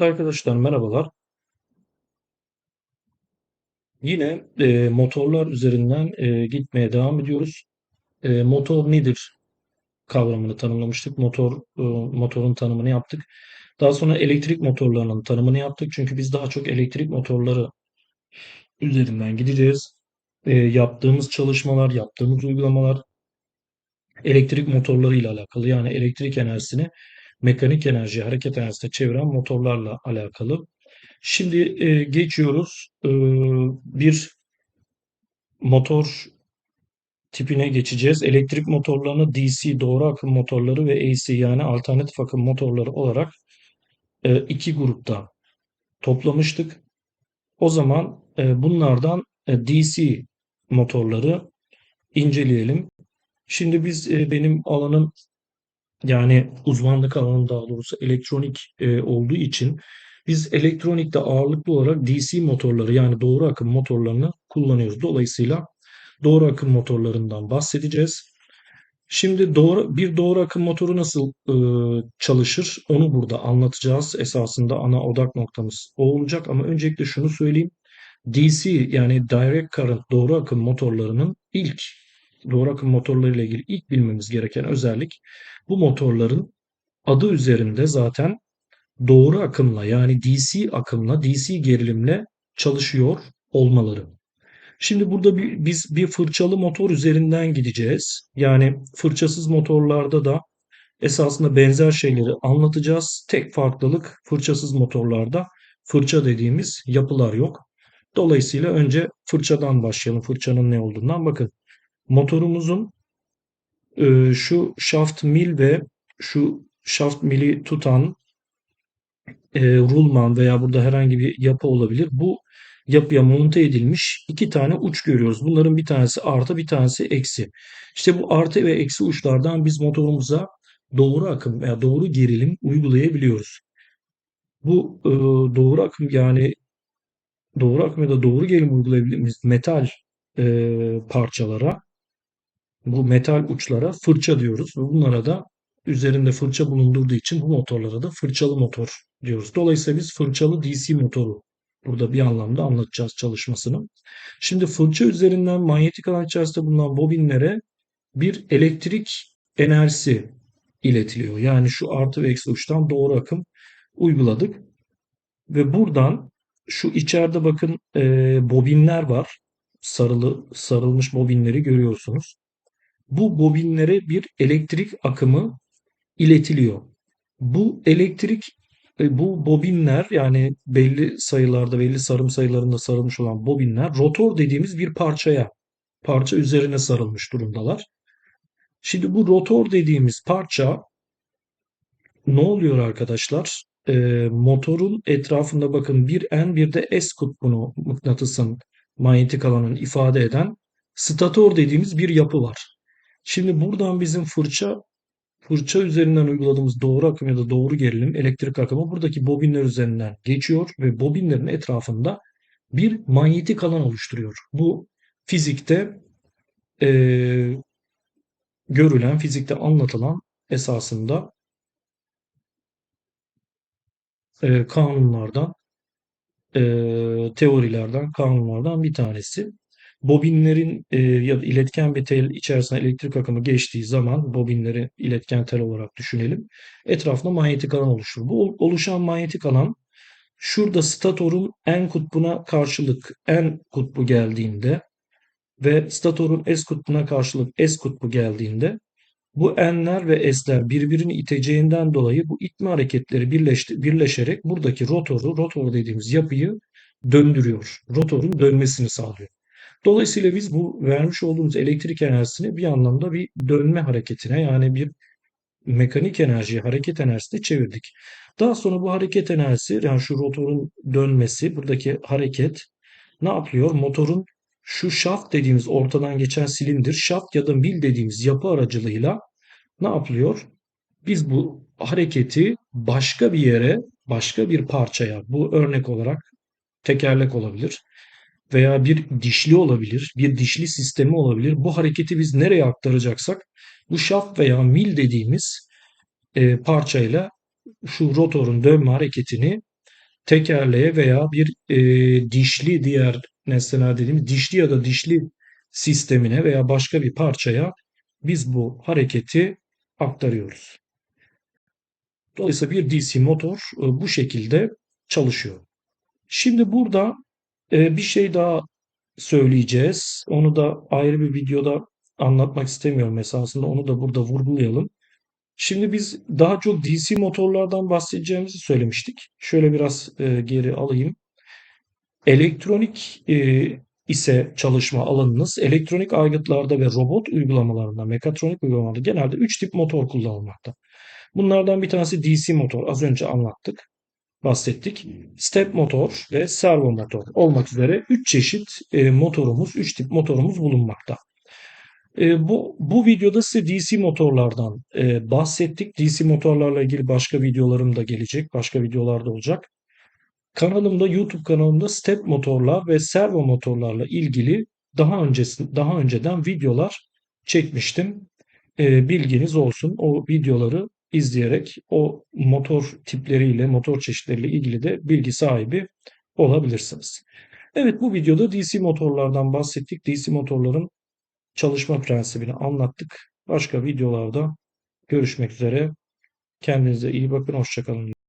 Arkadaşlar merhabalar. Yine e, motorlar üzerinden e, gitmeye devam ediyoruz. E, motor nedir kavramını tanımlamıştık. Motor e, motorun tanımını yaptık. Daha sonra elektrik motorlarının tanımını yaptık. Çünkü biz daha çok elektrik motorları üzerinden gideceğiz. E, yaptığımız çalışmalar, yaptığımız uygulamalar elektrik motorları ile alakalı. Yani elektrik enerjisini mekanik enerji, hareket enerjisine çeviren motorlarla alakalı. Şimdi e, geçiyoruz. E, bir motor tipine geçeceğiz. Elektrik motorlarını DC doğru akım motorları ve AC yani alternatif akım motorları olarak e, iki grupta toplamıştık. O zaman e, bunlardan e, DC motorları inceleyelim. Şimdi biz e, benim alanım yani uzmanlık alanım daha doğrusu elektronik e, olduğu için biz elektronikte ağırlıklı olarak DC motorları yani doğru akım motorlarını kullanıyoruz. Dolayısıyla doğru akım motorlarından bahsedeceğiz. Şimdi doğru bir doğru akım motoru nasıl e, çalışır onu burada anlatacağız. Esasında ana odak noktamız o olacak ama öncelikle şunu söyleyeyim. DC yani direct current doğru akım motorlarının ilk doğru akım motorları ile ilgili ilk bilmemiz gereken özellik bu motorların adı üzerinde zaten doğru akımla yani DC akımla DC gerilimle çalışıyor olmaları. Şimdi burada bir, biz bir fırçalı motor üzerinden gideceğiz. Yani fırçasız motorlarda da esasında benzer şeyleri anlatacağız. Tek farklılık fırçasız motorlarda fırça dediğimiz yapılar yok. Dolayısıyla önce fırçadan başlayalım. Fırçanın ne olduğundan bakın. Motorumuzun e, şu shaft mill ve şu shaft mill'i tutan e, rulman veya burada herhangi bir yapı olabilir. Bu yapıya monte edilmiş iki tane uç görüyoruz. Bunların bir tanesi artı bir tanesi eksi. İşte bu artı ve eksi uçlardan biz motorumuza doğru akım veya doğru gerilim uygulayabiliyoruz. Bu e, doğru akım yani doğru akım ya da doğru gerilim uygulayabildiğimiz metal e, parçalara bu metal uçlara fırça diyoruz ve bunlara da üzerinde fırça bulundurduğu için bu motorlara da fırçalı motor diyoruz. Dolayısıyla biz fırçalı DC motoru burada bir anlamda anlatacağız çalışmasını. Şimdi fırça üzerinden manyetik alan içerisinde bulunan bobinlere bir elektrik enerjisi iletiliyor. Yani şu artı ve eksi uçtan doğru akım uyguladık. Ve buradan şu içeride bakın e, bobinler var. Sarılı sarılmış bobinleri görüyorsunuz. Bu bobinlere bir elektrik akımı iletiliyor. Bu elektrik e, bu bobinler yani belli sayılarda belli sarım sayılarında sarılmış olan bobinler rotor dediğimiz bir parçaya parça üzerine sarılmış durumdalar. Şimdi bu rotor dediğimiz parça ne oluyor arkadaşlar? Ee, motorun etrafında bakın bir N bir de S kutbunu mıknatısın manyetik alanını ifade eden stator dediğimiz bir yapı var. Şimdi buradan bizim fırça fırça üzerinden uyguladığımız doğru akım ya da doğru gerilim elektrik akımı buradaki bobinler üzerinden geçiyor ve bobinlerin etrafında bir manyetik alan oluşturuyor. Bu fizikte e, görülen, fizikte anlatılan esasında e, kanunlardan, e, teorilerden, kanunlardan bir tanesi. Bobinlerin e, ya da iletken bir tel içerisine elektrik akımı geçtiği zaman bobinleri iletken tel olarak düşünelim. Etrafında manyetik alan oluşur. Bu oluşan manyetik alan şurada statorun en kutbuna karşılık en kutbu geldiğinde ve statorun S kutbuna karşılık S kutbu geldiğinde bu n'ler ve s'ler birbirini iteceğinden dolayı bu itme hareketleri birleşti, birleşerek buradaki rotoru, rotor dediğimiz yapıyı döndürüyor. Rotorun dönmesini sağlıyor. Dolayısıyla biz bu vermiş olduğumuz elektrik enerjisini bir anlamda bir dönme hareketine yani bir mekanik enerjiye, hareket enerjisine çevirdik. Daha sonra bu hareket enerjisi yani şu rotorun dönmesi, buradaki hareket ne yapıyor? Motorun şu şaft dediğimiz ortadan geçen silindir, şaft ya da mil dediğimiz yapı aracılığıyla ne yapılıyor? Biz bu hareketi başka bir yere, başka bir parçaya, bu örnek olarak tekerlek olabilir veya bir dişli olabilir, bir dişli sistemi olabilir. Bu hareketi biz nereye aktaracaksak bu şaft veya mil dediğimiz e, parçayla şu rotorun dönme hareketini tekerleğe veya bir e, dişli diğer nesneler dediğimiz dişli ya da dişli sistemine veya başka bir parçaya biz bu hareketi aktarıyoruz. Dolayısıyla bir DC motor e, bu şekilde çalışıyor. Şimdi burada e, bir şey daha söyleyeceğiz. Onu da ayrı bir videoda anlatmak istemiyorum esasında. Onu da burada vurgulayalım. Şimdi biz daha çok DC motorlardan bahsedeceğimizi söylemiştik. Şöyle biraz e, geri alayım. Elektronik e, ise çalışma alanınız elektronik aygıtlarda ve robot uygulamalarında, mekatronik uygulamalarda genelde 3 tip motor kullanılmakta. Bunlardan bir tanesi DC motor. Az önce anlattık, bahsettik. Step motor ve servo motor olmak üzere 3 çeşit e, motorumuz, 3 tip motorumuz bulunmakta. E, bu, bu videoda size DC motorlardan e, bahsettik. DC motorlarla ilgili başka videolarım da gelecek. Başka videolar da olacak. Kanalımda, YouTube kanalımda step motorlar ve servo motorlarla ilgili daha öncesi, daha önceden videolar çekmiştim. E, bilginiz olsun. O videoları izleyerek o motor tipleriyle, motor çeşitleriyle ilgili de bilgi sahibi olabilirsiniz. Evet bu videoda DC motorlardan bahsettik. DC motorların çalışma prensibini anlattık. Başka videolarda görüşmek üzere. Kendinize iyi bakın. Hoşçakalın.